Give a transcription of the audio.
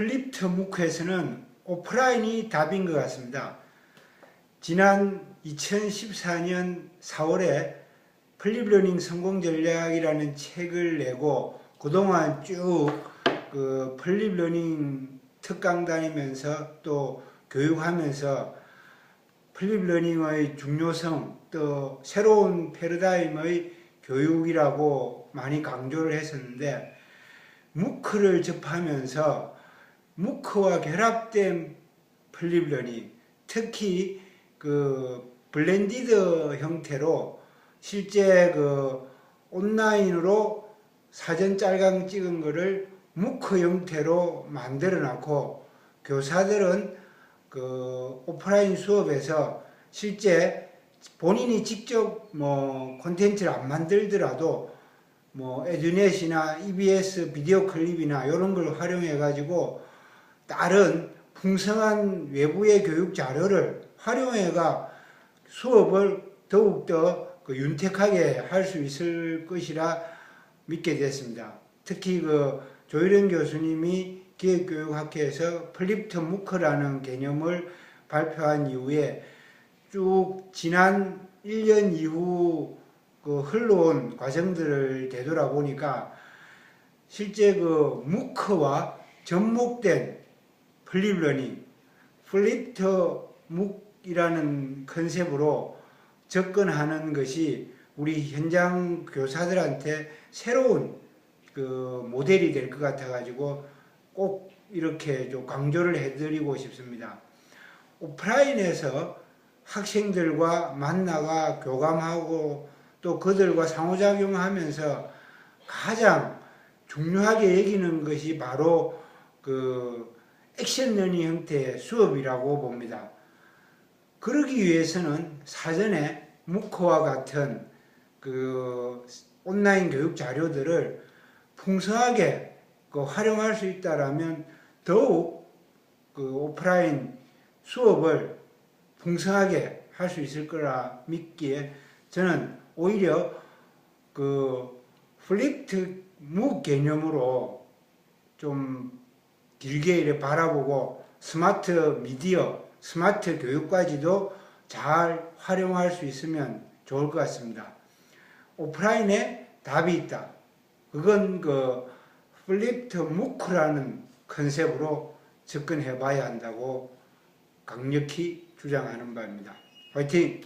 플립트 무크에서는 오프라인이 답인 것 같습니다. 지난 2014년 4월에 플립러닝 성공 전략이라는 책을 내고 그동안 쭉그 플립러닝 특강 다니면서 또 교육하면서 플립러닝의 중요성 또 새로운 패러다임의 교육이라고 많이 강조를 했었는데 무크를 접하면서 무크와 결합된 플립러닝 특히 그 블렌디드 형태로 실제 그 온라인으로 사전 짤강 찍은 거를 무크 형태로 만들어 놨고 교사들은 그 오프라인 수업에서 실제 본인이 직접 뭐 콘텐츠를 안 만들더라도 뭐 에듀넷이나 EBS 비디오 클립이나 이런 걸 활용해 가지고 다른 풍성한 외부의 교육 자료를 활용해가 수업을 더욱더 그 윤택하게 할 수 있을 것이라 믿게 됐습니다. 특히 그 조일영 교수님이 기획교육학회에서 플립트 무크라는 개념을 발표한 이후에 쭉 지난 1년 이후 그 흘러온 과정들을 되돌아보니까 실제 그 무크와 접목된 플립러닝, 플립트 묵이라는 컨셉으로 접근하는 것이 우리 현장 교사들한테 새로운 그 모델이 될 것 같아 가지고 꼭 이렇게 좀 강조를 해드리고 싶습니다. 오프라인에서 학생들과 만나가 교감하고 또 그들과 상호작용하면서 가장 중요하게 여기는 것이 바로 그 액션 러닝 형태의 수업이라고 봅니다. 그러기 위해서는 사전에 무크와 같은 그 온라인 교육 자료들을 풍성하게 그 활용할 수 있다라면 더욱 그 오프라인 수업을 풍성하게 할 수 있을 거라 믿기에 저는 오히려 그 플립트 무 개념으로 좀 길게 이렇게 바라보고 스마트 미디어, 스마트 교육까지도 잘 활용할 수 있으면 좋을 것 같습니다. 오프라인에 답이 있다. 그건 그 플립트 무크라는 컨셉으로 접근해 봐야 한다고 강력히 주장하는 바입니다. 화이팅!